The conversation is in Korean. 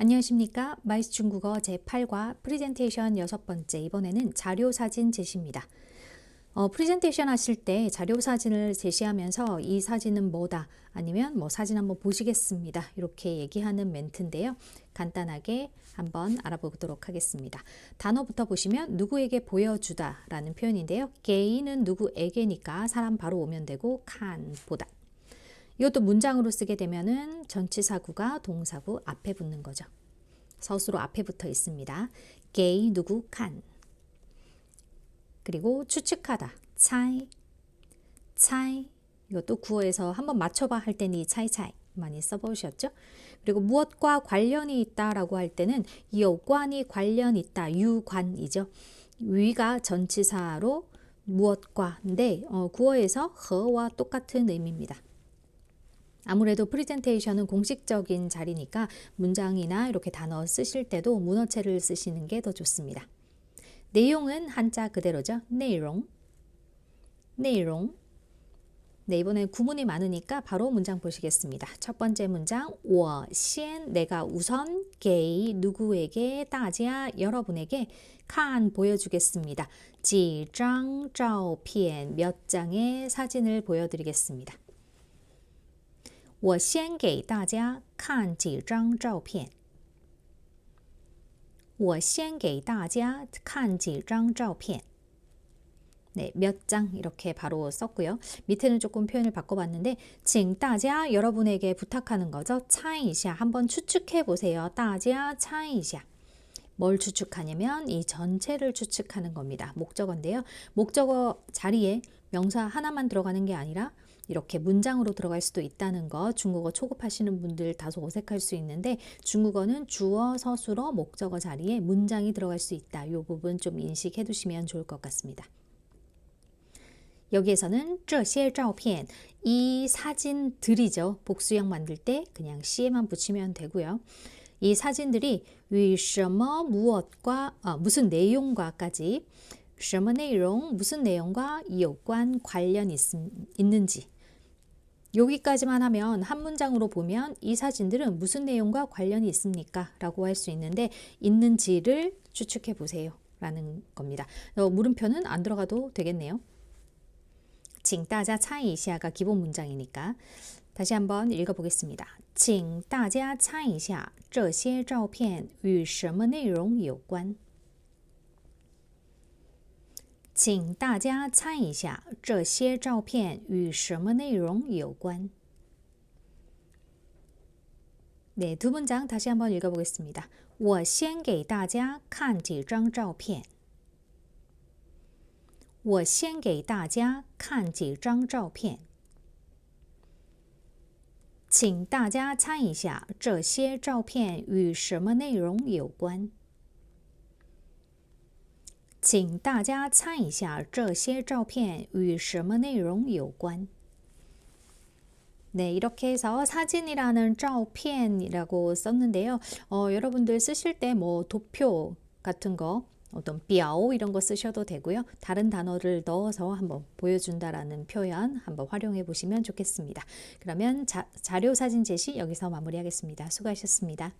안녕하십니까. 마이스 중국어 제8과 프리젠테이션 여섯 번째 이번에는 자료 사진 제시입니다. 어, 프리젠테이션 하실 때 자료 사진을 제시하면서 이 사진은 뭐다 아니면 뭐 사진 한번 보시겠습니다. 이렇게 얘기하는 멘트인데요. 간단하게 한번 알아보도록 하겠습니다. 단어부터 보시면 누구에게 보여주다 라는 표현인데요. 개인은 누구에게니까 사람 바로 오면 되고 칸 보다. 이것도 문장으로 쓰게 되면은 전치사구가 동사구 앞에 붙는 거죠. 서술로 앞에 붙어 있습니다. 게이 누구 칸. 그리고 추측하다. 차이. 차이. 이것도 구어에서 한번 맞춰봐 할 때는 이 차이 차이 많이 써보셨죠? 그리고 무엇과 관련이 있다라고 할 때는 여관이 관련 있다. 유관이죠. 위가 전치사로 무엇과인데 어, 구어에서 허와 똑같은 의미입니다. 아무래도 프리젠테이션은 공식적인 자리니까 문장이나 이렇게 단어 쓰실 때도 문어체를 쓰시는 게 더 좋습니다. 내용은 한자 그대로죠. 내용. 내용. 네, 이번엔 구문이 많으니까 바로 문장 보시겠습니다. 첫 번째 문장, 我先 내가 우선 게 누구에게 따지야 여러분에게 칸 보여주겠습니다. 几张照片몇 장의 사진을 보여드리겠습니다. 我先给大家看几张照片。我先给大家看几张照片。 네, 몇 장 이렇게 바로 썼고요. 밑에는 조금 표현을 바꿔봤는데, 请大家 여러분에게 부탁하는 거죠. 猜一下 한번 추측해 보세요. 大家猜一下. 뭘 추측하냐면 이 전체를 추측하는 겁니다. 목적어인데요. 목적어 자리에 명사 하나만 들어가는 게 아니라 이렇게 문장으로 들어갈 수도 있다는 거 중국어 초급하시는 분들 다소 어색할 수 있는데 중국어는 주어, 서술어, 목적어 자리에 문장이 들어갈 수 있다. 이 부분 좀 인식해 두시면 좋을 것 같습니다. 여기에서는 这些照片이 사진들이죠. 복수형 만들 때 그냥 시에만 붙이면 되고요. 이 사진들이 与什么 무엇과 아, 무슨 내용과까지 什么内容 무슨 내용과 有关 관련 있, 있는지 여기까지만 하면 한 문장으로 보면 이 사진들은 무슨 내용과 관련이 있습니까? 라고 할 수 있는데 있는지를 추측해 보세요. 라는 겁니다. 어, 물음표는 안 들어가도 되겠네요. 请大家猜一下가 기본 문장이니까 다시 한번 읽어보겠습니다. 请大家猜一下这些照片与什么内容有关 请大家猜一下这些照片与什么内容有关 네, 두 문장 다시 한번 읽어보겠습니다. 我先给大家看几张照片。我先给大家看几张照片。请大家猜一下这些照片与什么内容有关。 请大家猜一下这些照片与什么内容有关 네, 이렇게 해서 사진이라는 照片이라고 썼는데요. 어, 여러분들 쓰실 때 뭐 도표 같은 거 어떤 뼈 이런 거 쓰셔도 되고요. 다른 단어를 넣어서 한번 보여준다라는 표현 한번 활용해 보시면 좋겠습니다. 그러면 자, 자료 사진 제시 여기서 마무리하겠습니다. 수고하셨습니다.